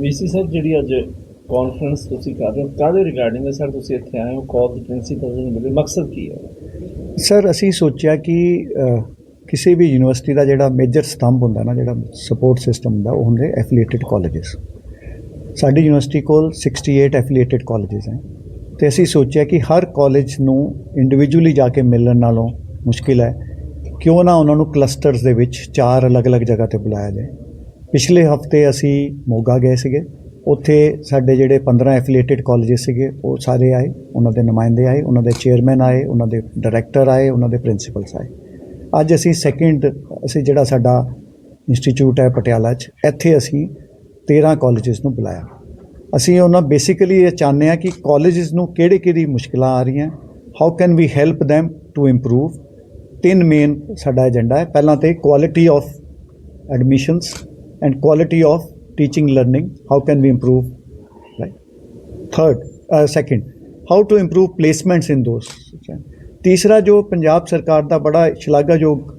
VC sir, ਜਿਹੜੀ ਅੱਜ conference ਤੁਸੀਂ ਕਰ ਰਹੇ ਹੋ, ਕਾਹਦੇ ਰਿਗਾਰਡਿੰਗ ਹੈ? ਸਰ ਤੁਸੀਂ ਇੱਥੇ ਆਏ ਹੋ ਕਾਲ ਪ੍ਰਿੰਸੀਪਲ ਨੂੰ ਮਿਲੇ, ਮਕਸਦ ਕੀ ਹੈ? ਸਰ ਅਸੀਂ ਸੋਚਿਆ ਕਿ ਕਿਸੇ ਵੀ ਯੂਨੀਵਰਸਿਟੀ ਦਾ ਜਿਹੜਾ ਮੇਜਰ ਸਤੰਭ ਹੁੰਦਾ ਨਾ, ਜਿਹੜਾ ਸਪੋਰਟ ਸਿਸਟਮ ਹੁੰਦਾ, ਉਹ ਹੁੰਦੇ ਐਫੀਲੀਏਟਡ ਕਾਲਜਸ ਸਾਡੀ ਯੂਨੀਵਰਸਿਟੀ ਕੋਲ 68 ਐਫੀਲੀਏਟਡ ਕਾਲਜਸ ਹੈ। ਤੇ ਅਸੀਂ ਸੋਚਿਆ ਕਿ ਹਰ ਕਾਲਜ ਨੂੰ ਇੰਡੀਵਿਜੂਅਲੀ ਜਾ ਕੇ ਮਿਲਣ ਨਾਲੋਂ ਮੁਸ਼ਕਿਲ ਹੈ। ਕਿਉਂ ਨਾ ਉਹਨਾਂ ਨੂੰ ਕਲਸਟਰਸ ਦੇ ਵਿੱਚ ਚਾਰ ਅਲੱਗ-ਅਲੱਗ ਜਗ੍ਹਾ ਤੇ ਬੁਲਾਇਆ ਜਾਏ। ਪਿਛਲੇ ਹਫ਼ਤੇ ਅਸੀਂ ਮੋਗਾ ਗਏ ਸੀਗੇ। ਉੱਥੇ ਸਾਡੇ ਜਿਹੜੇ 15 ਐਫੀਲੀਏਟਡ ਕਾਲਜਸ ਸੀਗੇ, ਉਹ ਸਾਰੇ ਆਏ, ਉਹਨਾਂ ਦੇ ਨੁਮਾਇੰਦੇ ਆਏ, ਉਹਨਾਂ ਦੇ ਚੇਅਰਮੈਨ ਆਏ, ਉਹਨਾਂ ਦੇ ਡਾਇਰੈਕਟਰ ਆਏ, ਉਹਨਾਂ ਦੇ ਪ੍ਰਿੰਸੀਪਲਸ ਆਏ। ਅੱਜ ਅਸੀਂ ਸੈਕਿੰਡ, ਅਸੀਂ ਜਿਹੜਾ ਸਾਡਾ ਇੰਸਟੀਚਿਊਟ ਹੈ ਪਟਿਆਲਾ 'ਚ, ਇੱਥੇ ਅਸੀਂ 13 ਕਾਲਜਸ ਨੂੰ ਬੁਲਾਇਆ। ਅਸੀਂ ਉਹਨਾਂ ਬੇਸਿਕਲੀ ਇਹ ਚਾਹੁੰਦੇ ਹਾਂ ਕਿ ਕਾਲਜਸ ਨੂੰ ਕਿਹੜੇ ਕਿਹੜੀ ਮੁਸ਼ਕਲਾਂ ਆ ਰਹੀਆਂ how can we help them to improve ਤਿੰਨ ਮੇਨ ਸਾਡਾ ਏਜੰਡਾ ਹੈ। ਪਹਿਲਾਂ ਤੇ quality of admissions and quality of teaching learning how can we improve right? Third uh, second how to improve placements in those. ਤੀਸਰਾ ਜੋ ਪੰਜਾਬ ਸਰਕਾਰ ਦਾ ਬੜਾ ਸ਼ਲਾਘਾਯੋਗ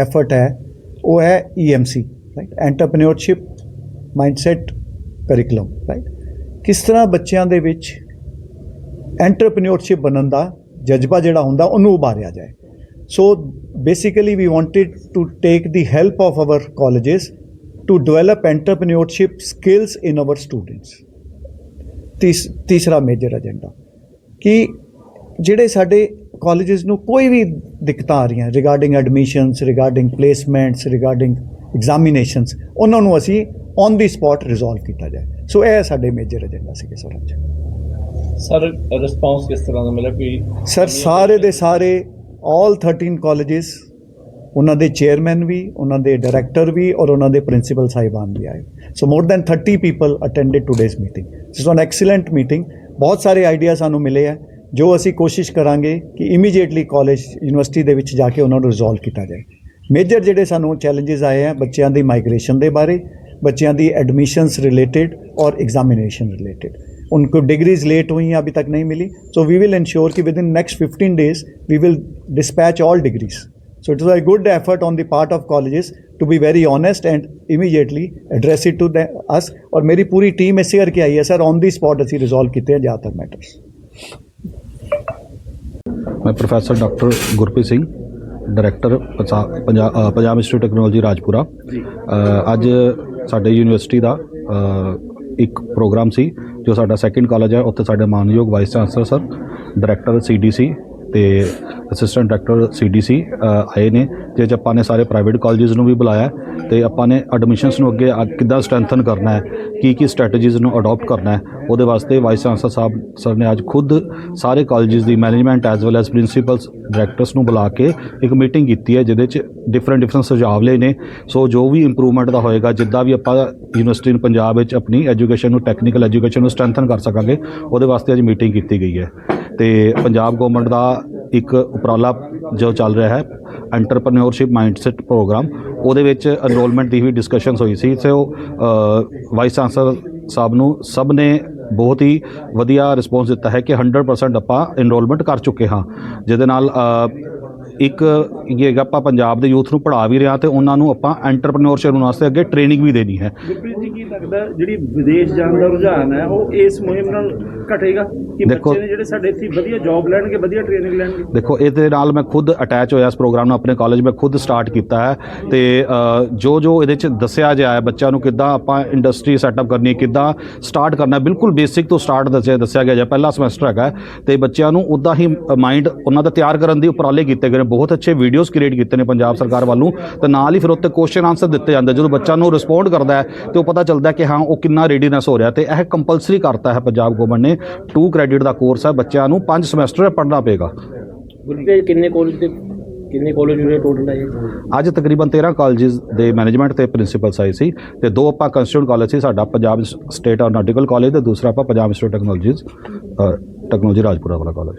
ਐਫਰਟ ਹੈ ਉਹ ਹੈ E EMC right entrepreneurship mindset curriculum right ਕਿਸ ਤਰ੍ਹਾਂ ਬੱਚਿਆਂ ਦੇ ਵਿੱਚ ਐਂਟਰਪ੍ਰੀਨਿਓਰਸ਼ਿਪ ਬਣਨ ਦਾ ਜਜ਼ਬਾ ਜਿਹੜਾ ਹੁੰਦਾ ਉਹਨੂੰ ਉਭਾਰਿਆ ਜਾਏ so basically we wanted to take the help of our colleges to develop entrepreneurship skills in our students ਤੀਸ ਤੀਸਰਾ ਮੇਜਰ ਏਜੰਡਾ ਕਿ ਜਿਹੜੇ ਸਾਡੇ ਕਾਲਜਸ ਨੂੰ ਕੋਈ ਵੀ ਦਿੱਕਤਾਂ ਆ ਰਹੀਆਂ regarding admissions regarding placements regarding examinations ਉਹਨਾਂ ਨੂੰ ਅਸੀਂ ਔਨ ਦੀ ਸਪੌਟ ਰਿਜ਼ੋਲਵ ਕੀਤਾ ਜਾਏ ਸੋ ਇਹ ਸਾਡੇ ਮੇਜਰ ਏਜੰਡਾ ਸੀਗੇ ਸਰ ਅੱਜ ਸਰ ਰਿਸਪਾਂਸ ਕਿਸ ਤਰ੍ਹਾਂ ਦਾ ਮਿਲਿਆ ਕੋਈ ਸਰ ਸਾਰੇ ਦੇ ਸਾਰੇ ਆਲ 13 ਕਾਲਜਸ ਉਹਨਾਂ ਦੇ ਚੇਅਰਮੈਨ ਵੀ, ਉਹਨਾਂ ਦੇ ਡਾਇਰੈਕਟਰ ਵੀ ਔਰ ਉਹਨਾਂ ਦੇ ਪ੍ਰਿੰਸੀਪਲ ਸਾਹਿਬਾਨ ਵੀ ਆਏ। So more than 30 people attended today's meeting this was an excellent meeting ਬਹੁਤ ਸਾਰੇ ਆਈਡੀਆ ਸਾਨੂੰ ਮਿਲੇ ਆ। ਜੋ ਅਸੀਂ ਕੋਸ਼ਿਸ਼ ਕਰਾਂਗੇ ਕਿ ਇਮੀਡੀਏਟਲੀ ਕਾਲਜ ਯੂਨੀਵਰਸਿਟੀ ਦੇ ਵਿੱਚ ਜਾ ਕੇ ਉਹਨਾਂ ਨੂੰ ਰਿਜ਼ੋਲਵ ਕੀਤਾ ਜਾਏ। ਮੇਜਰ ਜਿਹੜੇ ਸਾਨੂੰ ਚੈਲੰਜਸ ਆਏ ਆ, ਬੱਚਿਆਂ ਦੀ ਮਾਈਗ੍ਰੇਸ਼ਨ ਦੇ ਬਾਰੇ, ਬੱਚਿਆਂ ਦੀ ਐਡਮਿਸ਼ਨਸ ਰਿਲੇਟਿਡ ਔਰ ਐਗਜ਼ਾਮੀਨੇਸ਼ਨ ਰਿਲੇਟਿਡ उनको डिग्रीज लेट हुई हैं अभी तक नहीं मिली सो वी विल इंश्योर कि within next 15 days we will dispatch all degrees so it was a good effort on the part of colleges to be very honest and immediately address it to the, us और मेरी पूरी team इसे करके आई है sir on the spot ਅਸੀਂ resolve ਕੀਤੇ ਆ ਜ਼ਿਆਦਾਤਰ ਮੈਟਰਸ ਮੈਂ professor doctor Gurpreet Singh director ਪਸਾ- ਪੰਜਾ- ਅ, ਪੰਜਾਬ ਇੰਸਟੀਚਿਊਟ ਟੈਕਨੋਲੋਜੀ ਰਾਜਪੁਰਾ ਅ, ਅੱਜ ਸਾਡੇ ਯੂਨੀਵਰਸਿਟੀ ਦਾ ਅ, ਇੱਕ ਪ੍ਰੋਗਰਾਮ ਸੀ ਜੋ ਸਾਡਾ ਸੈਕੰਡ ਕਾਲਜ ਹੈ ਉੱਥੇ ਸਾਡੇ ਮਾਨਯੋਗ vice chancellor sir director CDC ਤੇ ਅਸਿਸਟੈਂਟ ਡਾਇਰੈਕਟਰ ਸੀਡੀਸੀ ਆਏ ਨੇ ਜਿਹ 'ਚ ਆਪਾਂ ਨੇ ਸਾਰੇ ਪ੍ਰਾਈਵੇਟ ਕਾਲਜਸ ਨੂੰ ਵੀ ਬੁਲਾਇਆ ਹੈ ਤੇ ਆਪਾਂ ਨੇ ਐਡਮਿਸ਼ਨਸ ਨੂੰ ਅੱਗੇ ਕਿੱਦਾਂ ਸਟਰੈਂਥਨ ਕਰਨਾ ਹੈ, ਕੀ ਕੀ ਸਟ੍ਰੈਟਜੀਜ਼ ਨੂੰ ਅਡਾਪਟ ਕਰਨਾ ਹੈ, ਉਹਦੇ ਵਾਸਤੇ ਵਾਈਸ ਚਾਂਸਲਰ ਸਾਹਿਬ ਸਰ ਨੇ ਅੱਜ ਖੁਦ ਸਾਰੇ ਕਾਲਜਸ ਦੀ management as well as principals directors ਨੂੰ ਬੁਲਾ ਕੇ ਇੱਕ ਮੀਟਿੰਗ ਕੀਤੀ ਹੈ, ਜਿਹਦੇ 'ਚ ਡਿਫਰੈਂਟ ਡਿਫਰੈਂਟ ਸੁਝਾਅ ਲਏ ਨੇ। ਸੋ ਜੋ ਵੀ ਇੰਪਰੂਵਮੈਂਟ ਦਾ ਹੋਏਗਾ, ਜਿੱਦਾਂ ਵੀ ਆਪਾਂ ਯੂਨੀਵਰਸਿਟੀ ਨੂੰ ਪੰਜਾਬ ਵਿੱਚ ਆਪਣੀ ਐਜੂਕੇਸ਼ਨ ਨੂੰ ਟੈਕਨੀਕਲ ਐਜੂਕੇਸ਼ਨ ਨੂੰ ਸਟਰੈਂਥਨ ਕਰ ਸਕਾਂਗੇ, ਉਹਦੇ ਵਾਸਤੇ ਅੱਜ ਮੀਟਿੰਗ ਕੀਤੀ ਗਈ ਹੈ। ਤੇ ਪੰਜਾਬ ਗਵਰਨਮੈਂਟ ਦਾ ਇੱਕ ਉਪਰਾਲਾ ਜੋ ਚੱਲ ਰਿਹਾ ਹੈ ਐਂਟਰਪ੍ਰੀਨਿਓਰਸ਼ਿਪ ਮਾਈਂਡਸੈਟ ਪ੍ਰੋਗਰਾਮ ਉਹਦੇ ਵਿੱਚ ਐਨਰੋਲਮੈਂਟ ਦੀ ਵੀ ਡਿਸਕਸ਼ਨਸ ਹੋਈ ਸੀ। ਸੋ ਵਾਈਸ ਚਾਂਸਲਰ ਸਾਹਿਬ ਨੂੰ ਸਭ ਨੇ ਬਹੁਤ ਹੀ ਵਧੀਆ ਰਿਸਪੌਂਸ ਦਿੱਤਾ ਹੈ ਕਿ 100% ਆਪਾਂ ਐਨਰੋਲਮੈਂਟ ਕਰ ਚੁੱਕੇ ਹਾਂ। ਜਿਹਦੇ ਨਾਲ ਇੱਕ ਇਹ ਹੈਗਾ ਆਪਾਂ ਪੰਜਾਬ ਦੇ ਯੂਥ ਨੂੰ ਪੜ੍ਹਾ ਵੀ ਰਹੇ ਤੇ ਉਹਨਾਂ ਨੂੰ ਆਪਾਂ ਐਂਟਰਪ੍ਰੀਨਿਓਰਸ਼ਿਪ ਵਾਸਤੇ ਅੱਗੇ ਟ੍ਰੇਨਿੰਗ ਵੀ ਦੇਣੀ ਹੈ। ਗੁਰਪ੍ਰੀਤ ਜੀ ਕੀ ਲੱਗਦਾ ਜਿਹੜੀ ਵਿਦੇਸ਼ ਜਾਣ ਦਾ ਰੁਝਾਨ ਹੈ ਉਹ ਇਸ ਮੁਹਿੰਮ ਨਾਲ ਘਟੇਗਾ? ਕਿ ਦੇਖੋ- ਬੱਚੇ ਨੇ ਜਿਹੜੇ ਸਾਡੇ ਇੱਥੇ ਵਧੀਆ ਜੌਬ ਲੈਣਗੇ ਵਧੀਆ ਟ੍ਰੇਨਿੰਗ ਲੈਣਗੇ? ਦੇਖੋ ਇਹਦੇ ਨਾਲ ਮੈਂ ਖੁਦ ਅਟੈਚ ਹੋਇਆ ਇਸ ਪ੍ਰੋਗਰਾਮ ਨੂੰ ਆਪਣੇ ਕਾਲਜ ਮੈਂ ਖੁਦ ਸਟਾਰਟ ਕੀਤਾ ਹੈ ਤੇ ਜੋ ਜੋ ਇਹਦੇ ਚ ਦੱਸਿਆ ਗਿਆ ਹੈ ਬੱਚਿਆਂ ਨੂੰ ਕਿੱਦਾਂ ਆਪਾਂ ਇੰਡਸਟਰੀ ਸੈਟਅਪ ਕਰਨੀ ਹੈ ਕਿੱਦਾਂ ਸਟਾਰਟ ਕਰਨਾ ਬਿਲਕੁਲ ਬੇਸਿਕ ਤੋਂ ਸਟਾਰਟ ਦੱਸਿਆ ਦੱਸਿਆ ਗਿਆ ਹੈ ਪਹਿਲਾ ਸਮੈਸਟਰ ਹੈਗਾ ਤੇ ਬੱਚਿਆਂ ਨੂੰ ਉਦਾਂ ਹੀ ਮਾਈਂਡ ਉਹਨਾਂ ਦਾ ਤਿਆਰ ਕਰਨ ਦੀ ਉਪਰਾਲੇ ਕੀਤੇ ਗਏ ਬਹੁਤ ਅੱਛੇ ਵੀਡੀਓਜ਼ ਕ੍ਰੀਏਟ ਕੀਤੇ ਨੇ ਪੰਜਾਬ ਸਰਕਾਰ ਵੱਲੋਂ। ਤੇ ਨਾਲ ਹੀ ਫਿਰ ਉੱਤੇ ਕੁਐਸਚਨ ਆਨਸਰ ਦਿੱਤੇ ਜਾਂਦੇ ਜਦੋਂ ਬੱਚਾ ਨੂੰ ਰਿਸਪੌਂਡ ਕਰਦਾ ਹੈ ਤੇ ਉਹ ਪਤਾ ਚੱਲਦਾ ਕਿ ਹਾਂ ਉਹ ਕਿੰਨਾ ਰੈਡੀਨੈਸ ਹੋ ਰਿਹਾ ਤੇ ਇਹ ਕੰਪਲਸਰੀ ਕਰਤਾ ਹੈ ਪੰਜਾਬ ਗਵਰਨਮੈਂਟ ਨੇ। 2 ਕ੍ਰੈਡਿਟ ਦਾ ਕੋਰਸ ਹੈ ਬੱਚਿਆਂ ਨੂੰ 5 ਸਮੈਸਟਰ ਪੜ੍ਹਨਾ ਪਏਗਾ। ਗੁਰਪ੍ਰੀਤ ਕਿੰਨੇ ਕਾਲਜ ਦੇ ਕਿੰਨੇ ਕਾਲਜ ਜਿਹੜੇ ਟੋਟਲ ਹੈ ਅੱਜ ਤਕਰੀਬਨ 13 ਕਾਲਜਸ ਦੇ ਮੈਨੇਜਮੈਂਟ ਤੇ ਪ੍ਰਿੰਸੀਪਲਸ ਆਏ ਸੀ। ਤੇ ਦੋ ਆਪਾਂ ਕੰਸਟੀਟਿਊਟ ਕਾਲਜ ਸੀ ਸਾਡਾ ਪੰਜਾਬ ਸਟੇਟ ਐਰੋਨੌਟਿਕਲ ਕਾਲਜ ਤੇ ਦੂਸਰਾ ਆਪਾਂ Punjab institute technologies technology Rajpura ਵਾਲਾ ਕਾਲਜ